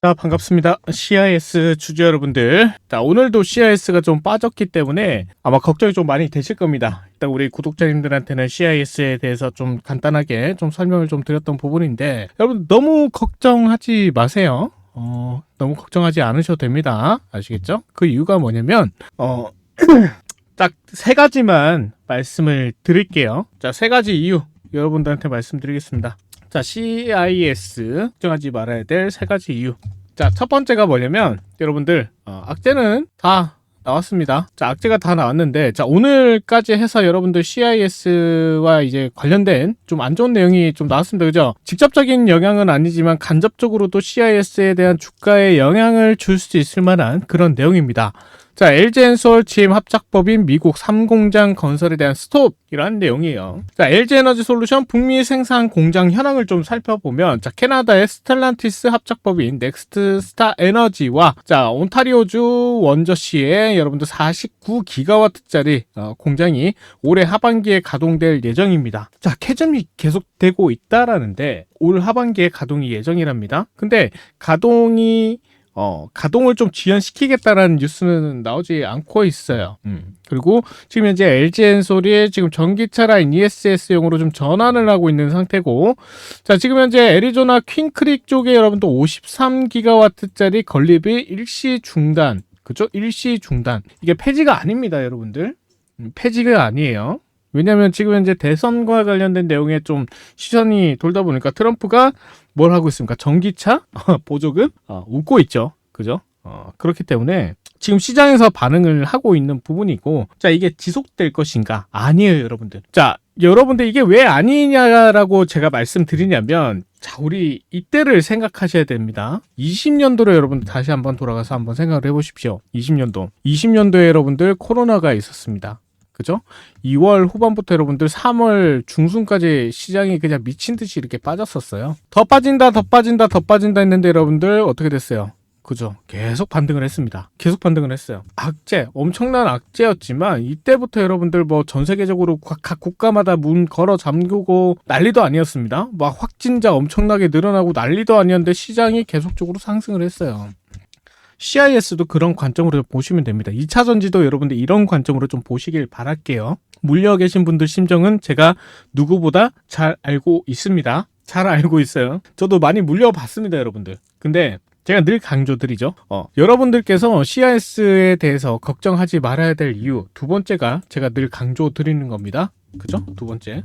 자, 반갑습니다. CIS 주주 여러분들. 자, 오늘도 CIS가 좀 빠졌기 때문에 아마 걱정이 좀 많이 되실 겁니다. 일단 우리 구독자님들한테는 CIS에 대해서 좀 간단하게 좀 설명을 좀 드렸던 부분인데, 여러분 너무 걱정하지 마세요. 어, 너무 걱정하지 않으셔도 됩니다. 아시겠죠? 그 이유가 뭐냐면, 어, 딱 세 가지만 말씀을 드릴게요. 자, 세 가지 이유 여러분들한테 말씀드리겠습니다. 자, CIS 걱정하지 말아야 될 세 가지 이유. 자, 첫 번째가 뭐냐면 여러분들 어, 악재는 다 나왔습니다. 자, 악재가 다 나왔는데 자, 오늘까지 해서 여러분들 CIS와 이제 관련된 좀 안 좋은 내용이 좀 나왔습니다. 그죠? 직접적인 영향은 아니지만 간접적으로도 CIS에 대한 주가에 영향을 줄 수 있을 만한 그런 내용입니다. 자, LG엔솔 GM 합작법인 미국 3공장 건설에 대한 스톱이라는 내용이에요. 자, LG에너지 솔루션 북미 생산 공장 현황을 좀 살펴보면 자, 캐나다의 스텔란티스 합작법인 넥스트 스타 에너지와 자, 온타리오주 원저시의 여러분들 49기가와트짜리 어, 공장이 올해 하반기에 가동될 예정입니다. 자, 캐즘이 계속되고 있다라는데 올 하반기에 가동이 예정이랍니다. 근데 가동이 어, 가동을 좀 지연시키겠다라는 뉴스는 나오지 않고 있어요. 음. 그리고 지금 현재 LG엔솔이 지금 전기차 라인 ESS용으로 좀 전환을 하고 있는 상태고, 자, 지금 현재 애리조나 퀸크릭 쪽에 여러분도 53기가와트짜리 건립이 일시 중단, 그죠? 일시 중단. 이게 폐지가 아닙니다, 여러분들. 음, 폐지가 아니에요. 왜냐하면 지금 현재 대선과 관련된 내용에 좀 시선이 돌다 보니까 트럼프가 뭘 하고 있습니까? 전기차 보조금 어, 웃고 있죠. 그죠? 어, 그렇기 때문에 지금 시장에서 반응을 하고 있는 부분이고 자 이게 지속될 것인가? 아니에요, 여러분들. 자 여러분들 이게 왜 아니냐라고 제가 말씀드리냐면 자 우리 이때를 생각하셔야 됩니다. 20년도로 여러분들 다시 한번 돌아가서 한번 생각을 해보십시오. 20년도. 20년도에 여러분들 코로나가 있었습니다. 그죠? 2월 후반부터 여러분들 3월 중순까지 시장이 그냥 미친 듯이 이렇게 빠졌었어요. 더 빠진다, 더 빠진다, 더 빠진다 했는데 여러분들 어떻게 됐어요? 그죠? 계속 반등을 했습니다. 계속 반등을 했어요. 악재, 엄청난 악재였지만 이때부터 여러분들 뭐 전 세계적으로 각 국가마다 문 걸어 잠그고 난리도 아니었습니다. 막 확진자 엄청나게 늘어나고 난리도 아니었는데 시장이 계속적으로 상승을 했어요. CIS도 그런 관점으로 보시면 됩니다. 2차 전지도 여러분들 이런 관점으로 좀 보시길 바랄게요. 물려 계신 분들 심정은 제가 누구보다 잘 알고 있습니다. 잘 알고 있어요. 저도 많이 물려봤습니다, 여러분들. 근데 제가 늘 강조드리죠. 어, 여러분들께서 CIS에 대해서 걱정하지 말아야 될 이유 두 번째가 제가 늘 강조드리는 겁니다. 그죠? 두 번째.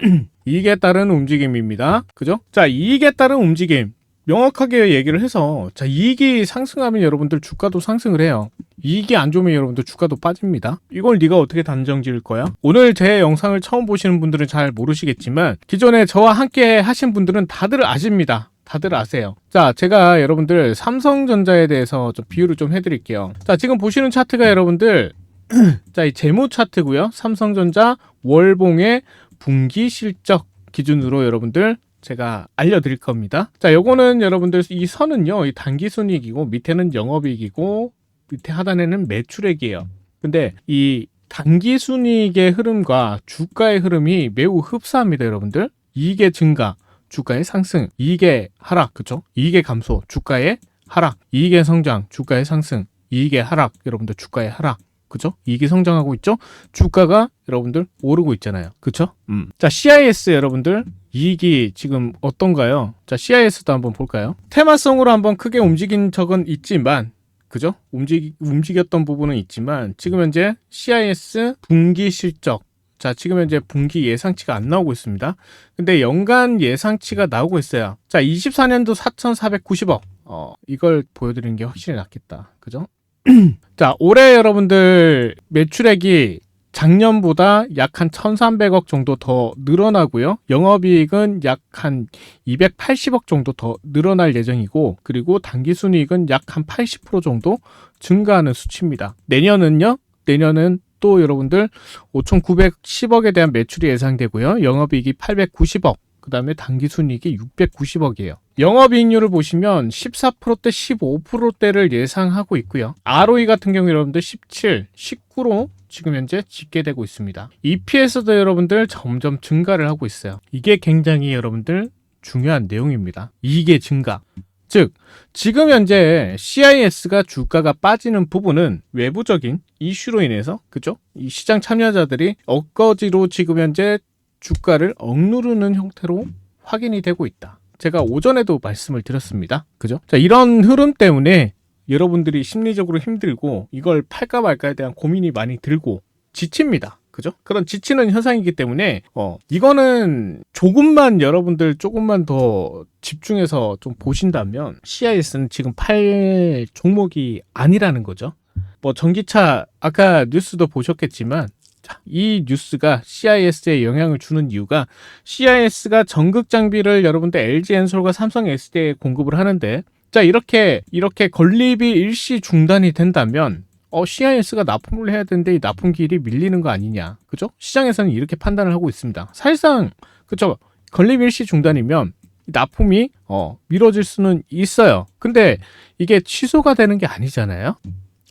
이익에 따른 움직임입니다. 그죠? 자, 이익에 따른 움직임. 명확하게 얘기를 해서 자 이익이 상승하면 여러분들 주가도 상승을 해요. 이익이 안 좋으면 여러분들 주가도 빠집니다. 이걸 네가 어떻게 단정 지을 거야? 오늘 제 영상을 처음 보시는 분들은 잘 모르시겠지만 기존에 저와 함께 하신 분들은 다들 아십니다. 다들 아세요. 자, 제가 여러분들 삼성전자에 대해서 좀 비유를 좀 해드릴게요. 자, 지금 보시는 차트가 여러분들 자, 이 재무 차트고요. 삼성전자 월봉의 분기 실적 기준으로 여러분들 제가 알려드릴 겁니다. 자, 요거는 여러분들 이 선은요, 이 단기 순이익이고 밑에는 영업이익이고 밑에 하단에는 매출액이에요. 근데 이 단기 순이익의 흐름과 주가의 흐름이 매우 흡사합니다, 여러분들. 이익의 증가, 주가의 상승, 이익의 하락, 그죠? 이익의 감소, 주가의 하락, 이익의 성장, 주가의 상승, 이익의 하락, 여러분들 주가의 하락. 그죠? 이익이 성장하고 있죠? 주가가 여러분들 오르고 있잖아요. 그쵸? 음. 자, CIS 여러분들 이익이 지금 어떤가요? 자, CIS도 한번 볼까요? 테마성으로 한번 크게 움직인 적은 있지만 그죠? 움직 움직였던 부분은 있지만 지금 현재 CIS 분기 실적 자, 지금 현재 분기 예상치가 안 나오고 있습니다. 근데 연간 예상치가 나오고 있어요. 자, 24년도 4,490억. 어, 이걸 보여드리는 게 확실히 낫겠다. 그죠? 자, 올해 여러분들 매출액이 작년보다 약 한 1,300억 정도 더 늘어나고요. 영업이익은 약 한 280억 정도 더 늘어날 예정이고, 그리고 당기순이익은 약 한 80% 정도 증가하는 수치입니다. 내년은요? 내년은 또 여러분들 5,910억에 대한 매출이 예상되고요. 영업이익이 890억, 그 다음에 당기순이익이 690억이에요. 영업이익률을 보시면 14%대 15%대를 예상하고 있고요. ROE 같은 경우 여러분들 17, 19로 지금 현재 집계되고 있습니다. EPS도 여러분들 점점 증가를 하고 있어요. 이게 굉장히 여러분들 중요한 내용입니다. 이게 증가. 즉 지금 현재 CIS가 주가가 빠지는 부분은 외부적인 이슈로 인해서 그죠? 이 시장 참여자들이 엇거지로 지금 현재 주가를 억누르는 형태로 확인이 되고 있다. 제가 오전에도 말씀을 드렸습니다. 그죠? 자, 이런 흐름 때문에 여러분들이 심리적으로 힘들고 이걸 팔까 말까에 대한 고민이 많이 들고 지칩니다. 그죠? 그런 지치는 현상이기 때문에 어 이거는 조금만 여러분들 조금만 더 집중해서 좀 보신다면 CIS는 지금 팔 종목이 아니라는 거죠. 뭐 전기차 아까 뉴스도 보셨겠지만 자, 이 뉴스가 CIS에 영향을 주는 이유가 CIS가 전극 장비를 여러분들 LG 엔솔과 삼성 SD에 공급을 하는데 자 이렇게 이렇게 건립이 일시 중단이 된다면 어 CIS가 납품을 해야 되는데 이 납품 길이 밀리는 거 아니냐 그죠? 시장에서는 이렇게 판단을 하고 있습니다. 사실상 그죠? 건립 일시 중단이면 이 납품이 어 미뤄질 수는 있어요. 근데 이게 취소가 되는 게 아니잖아요.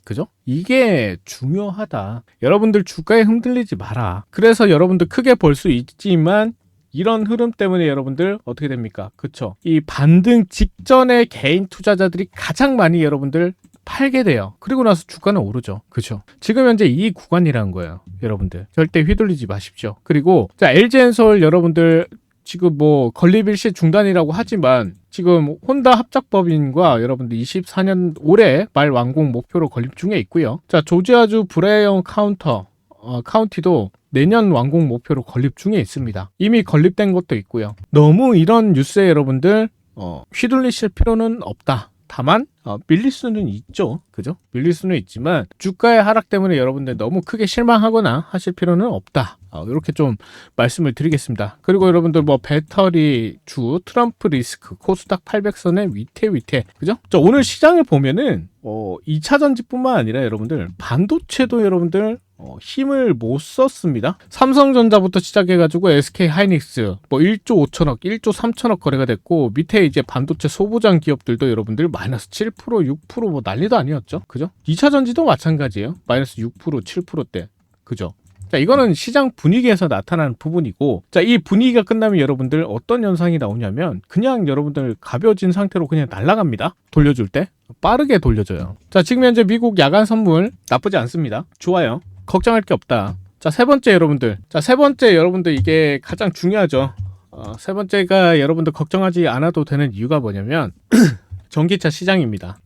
그죠? 이게 중요하다. 여러분들 주가에 흔들리지 마라. 그래서 여러분들 크게 볼수 있지만 이런 흐름 때문에 여러분들 어떻게 됩니까? 그쵸? 이 반등 직전에 개인 투자자들이 가장 많이 여러분들 팔게 돼요. 그리고 나서 주가는 오르죠. 그죠? 지금 현재 이 구간이라는 거예요. 여러분들. 절대 휘둘리지 마십시오. 그리고 자, LG엔솔 여러분들 지금 뭐 건립일시 중단이라고 하지만 지금 혼다 합작법인과 여러분들 24년 올해 말 완공 목표로 건립 중에 있고요. 자, 조지아주 브레이언 카운터 어, 카운티도 내년 완공 목표로 건립 중에 있습니다. 이미 건립된 것도 있고요. 너무 이런 뉴스에 여러분들 어, 휘둘리실 필요는 없다. 다만 어, 밀릴 수는 있죠. 그죠? 밀릴 수는 있지만 주가의 하락 때문에 여러분들 너무 크게 실망하거나 하실 필요는 없다. 어, 이렇게 좀 말씀을 드리겠습니다. 그리고 여러분들 뭐 배터리 주 트럼프 리스크 코스닥 800선의 위태 위태 그죠? 저 오늘 시장을 보면은 어, 2차 전지뿐만 아니라 여러분들 반도체도 여러분들 어, 힘을 못 썼습니다. 삼성전자부터 시작해가지고 SK 하이닉스 뭐 1조 5천억, 1조 3천억 거래가 됐고 밑에 이제 반도체 소부장 기업들도 여러분들 마이너스 7% 6%뭐 난리도 아니었죠. 그죠? 2차 전지도 마찬가지예요. 마이너스 6% 7%대. 그죠? 자, 이거는 시장 분위기에서 나타나는 부분이고, 자, 이 분위기가 끝나면 여러분들 어떤 현상이 나오냐면, 그냥 여러분들 가벼워진 상태로 그냥 날아갑니다. 돌려줄 때. 빠르게 돌려줘요. 자, 지금 현재 미국 야간 선물 나쁘지 않습니다. 좋아요. 걱정할 게 없다. 자, 세 번째 여러분들. 자, 세 번째 여러분들 이게 가장 중요하죠. 어, 세 번째가 여러분들 걱정하지 않아도 되는 이유가 뭐냐면, 전기차 시장입니다.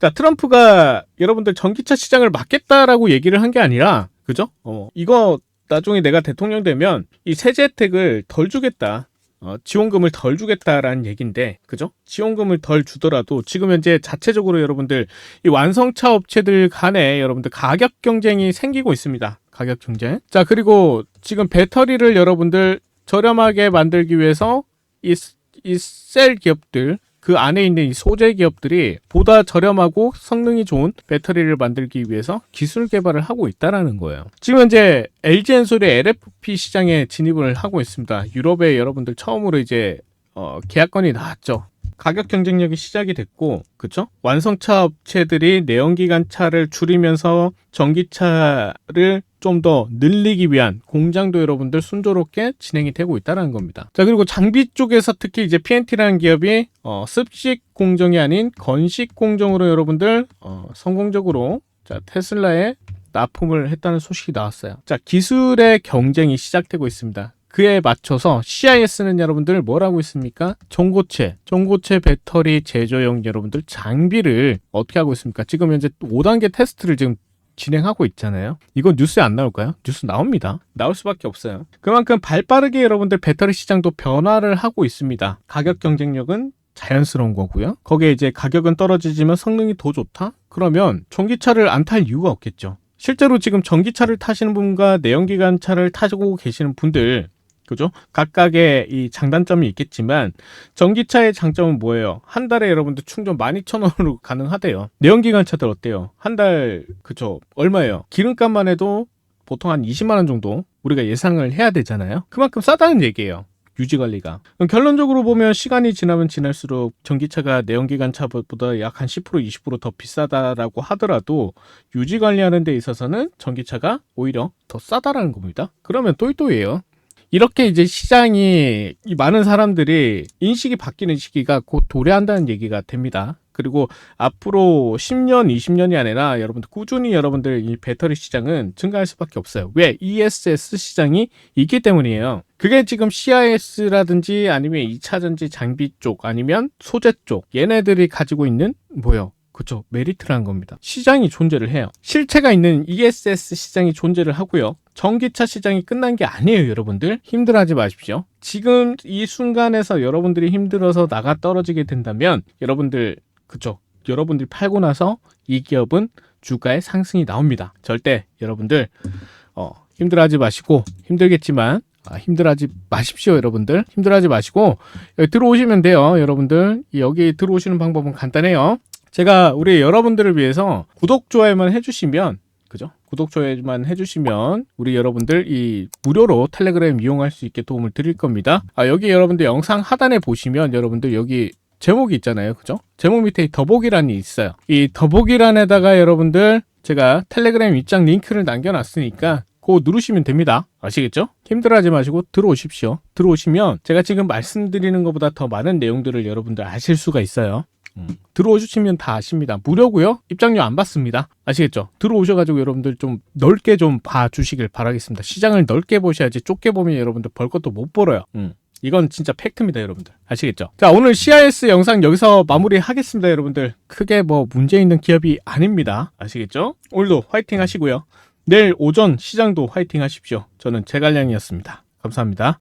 자, 트럼프가 여러분들 전기차 시장을 막겠다라고 얘기를 한 게 아니라, 그죠? 어, 이거 나중에 내가 대통령 되면 이 세제 혜택을 덜 주겠다. 어, 지원금을 덜 주겠다라는 얘기인데, 그죠? 지원금을 덜 주더라도 지금 현재 자체적으로 여러분들 이 완성차 업체들 간에 여러분들 가격 경쟁이 생기고 있습니다. 가격 경쟁. 자, 그리고 지금 배터리를 여러분들 저렴하게 만들기 위해서 이, 이 셀 기업들, 그 안에 있는 이 소재 기업들이 보다 저렴하고 성능이 좋은 배터리를 만들기 위해서 기술 개발을 하고 있다라는 거예요. 지금 현재 LG 엔솔이 LFP 시장에 진입을 하고 있습니다. 유럽에 여러분들 처음으로 이제 어, 계약건이 나왔죠. 가격 경쟁력이 시작이 됐고, 그쵸? 완성차 업체들이 내연기관 차를 줄이면서 전기차를 좀 더 늘리기 위한 공장도 여러분들 순조롭게 진행이 되고 있다는 겁니다. 자, 그리고 장비 쪽에서 특히 이제 PNT라는 기업이 어, 습식 공정이 아닌 건식 공정으로 여러분들 어, 성공적으로 자, 테슬라에 납품을 했다는 소식이 나왔어요. 자, 기술의 경쟁이 시작되고 있습니다. 그에 맞춰서 CIS는 여러분들 뭘 하고 있습니까? 전고체, 전고체 배터리 제조용 여러분들 장비를 어떻게 하고 있습니까? 지금 현재 5단계 테스트를 지금 진행하고 있잖아요. 이건 뉴스에 안 나올까요? 뉴스 나옵니다. 나올 수밖에 없어요. 그만큼 발 빠르게 여러분들 배터리 시장도 변화를 하고 있습니다. 가격 경쟁력은 자연스러운 거고요. 거기에 이제 가격은 떨어지지만 성능이 더 좋다? 그러면 전기차를 안 탈 이유가 없겠죠. 실제로 지금 전기차를 타시는 분과 내연기관차를 타고 계시는 분들 그죠? 각각의 이 장단점이 있겠지만 전기차의 장점은 뭐예요? 한 달에 여러분들 충전 12,000원으로 가능하대요. 내연기관차들 어때요? 한 달 그죠? 얼마예요? 기름값만 해도 보통 한 20만 원 정도 우리가 예상을 해야 되잖아요. 그만큼 싸다는 얘기예요. 유지 관리가. 결론적으로 보면 시간이 지나면 지날수록 전기차가 내연기관차보다 약 한 10% 20%더 비싸다라고 하더라도 유지 관리하는 데 있어서는 전기차가 오히려 더 싸다라는 겁니다. 그러면 또이또이예요. 이렇게 이제 시장이 이 많은 사람들이 인식이 바뀌는 시기가 곧 도래한다는 얘기가 됩니다. 그리고 앞으로 10년, 20년이 아니라 여러분들 꾸준히 여러분들 이 배터리 시장은 증가할 수밖에 없어요. 왜? ESS 시장이 있기 때문이에요. 그게 지금 CIS라든지 아니면 2차 전지 장비 쪽 아니면 소재 쪽 얘네들이 가지고 있는 뭐요? 그쵸 메리트라는 겁니다. 시장이 존재를 해요. 실체가 있는 ESS 시장이 존재를 하고요. 전기차 시장이 끝난 게 아니에요, 여러분들. 힘들어하지 마십시오. 지금 이 순간에서 여러분들이 힘들어서 나가 떨어지게 된다면 여러분들 그쵸 여러분들이 팔고 나서 이 기업은 주가의 상승이 나옵니다. 절대 여러분들 어, 힘들어하지 마시고 힘들겠지만 아, 힘들어하지 마십시오, 여러분들. 힘들어하지 마시고 들어오시면 돼요, 여러분들. 여기 들어오시는 방법은 간단해요. 제가 우리 여러분들을 위해서 구독 좋아요만 해주시면 그죠? 구독 좋아요만 해주시면 우리 여러분들 이 무료로 텔레그램 이용할 수 있게 도움을 드릴 겁니다. 아 여기 여러분들 영상 하단에 보시면 여러분들 여기 제목이 있잖아요, 그죠? 제목 밑에 더보기란이 있어요. 이 더보기란에다가 여러분들 제가 텔레그램 입장 링크를 남겨놨으니까 그거 누르시면 됩니다. 아시겠죠? 힘들어하지 마시고 들어오십시오. 들어오시면 제가 지금 말씀드리는 것보다 더 많은 내용들을 여러분들 아실 수가 있어요. 음. 들어오시면 다 아십니다. 무료고요. 입장료 안 받습니다. 아시겠죠? 들어오셔가지고 여러분들 좀 넓게 좀 봐주시길 바라겠습니다. 시장을 넓게 보셔야지 좁게 보면 여러분들 벌 것도 못 벌어요. 음. 이건 진짜 팩트입니다, 여러분들. 아시겠죠? 자, 오늘 CIS 영상 여기서 마무리하겠습니다, 여러분들. 크게 뭐 문제 있는 기업이 아닙니다. 아시겠죠? 오늘도 화이팅 하시고요. 내일 오전 시장도 화이팅 하십시오. 저는 제갈량이었습니다. 감사합니다.